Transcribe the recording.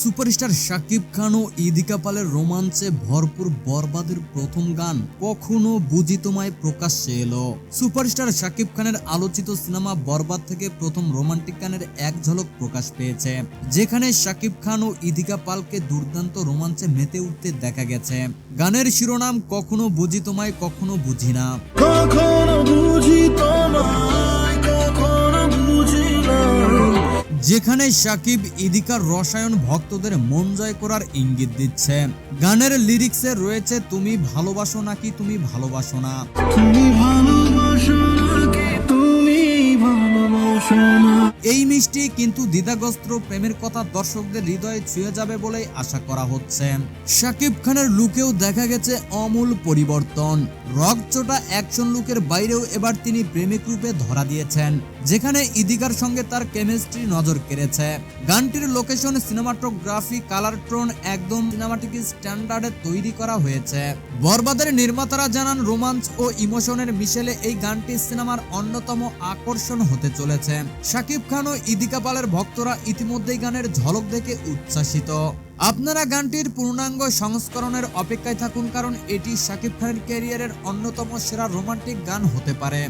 Superstar Shakib Khan ও ইদিকা পালের রোমাঞ্চে ভরপুর বরবাদের প্রথম গান কখনো বুঝি তোমায় প্রকাশ্যে এলো। সুপারস্টার শাকিব খানের আলোচিত সিনেমা বরবাদ থেকে প্রথম রোমান্টিক গানের এক ঝলক প্রকাশ পেয়েছে, যেখানে শাকিব খান ও ইদিকা পালকে দুর্দান্ত রোমাঞ্চে মেতে উঠতে দেখা গেছে। গানের শিরোনাম কখনো বুঝি তোমায় কখনো বুঝি না। কখনো বুঝি যেখানে সাকিব ইদিকার রসায়ন ভক্তদের মন জয় করার ইঙ্গিত দিচ্ছে গানের লিরিক্সে রয়েছে তুমি ভালোবাসো নাকি তুমি ভালোবাসো না? তুমি ভালোবাসো নাকি তুমি ভালোবাসো না? এই মিষ্টি কিন্তু দ্বিধাগ্রস্ত প্রেমের কথা দর্শকদের হৃদয়ে ছুঁয়ে যাবে বলেই আশা করা হচ্ছে। শাকিব খানের লুকেও দেখা গেছে অমূল পরিবর্তন। রকচোটা অ্যাকশন লুকের বাইরেও এবার তিনি প্রেমিক রূপে ধরা দিয়েছেন। যেখানে ইদিকার সঙ্গে তার কেমিস্ট্রি নজর কেড়েছে। গানটির লোকেশন সিনেমাটোগ্রাফি কালার টোন একদম সিনেমাটিক স্ট্যান্ডার্ডে তৈরি করা হয়েছে। বরবাদের নির্মাতারা জানান, রোমাঞ্চ ও ইমোশনের মিশেলে এই গানটি সিনেমার অন্যতম আকর্ষণ হতে চলেছে। শাকিব খান ও ইদিকা পালের ভক্তরা ইতিমধ্যেই গানের ঝলক দেখে উচ্ছ্বাসিত। আপনারা গানটির পূর্ণাঙ্গ সংস্করণের অপেক্ষায় থাকুন, কারণ এটি শাকিব খানের ক্যারিয়ারের অন্যতম সেরা রোমান্টিক গান হতে পারে।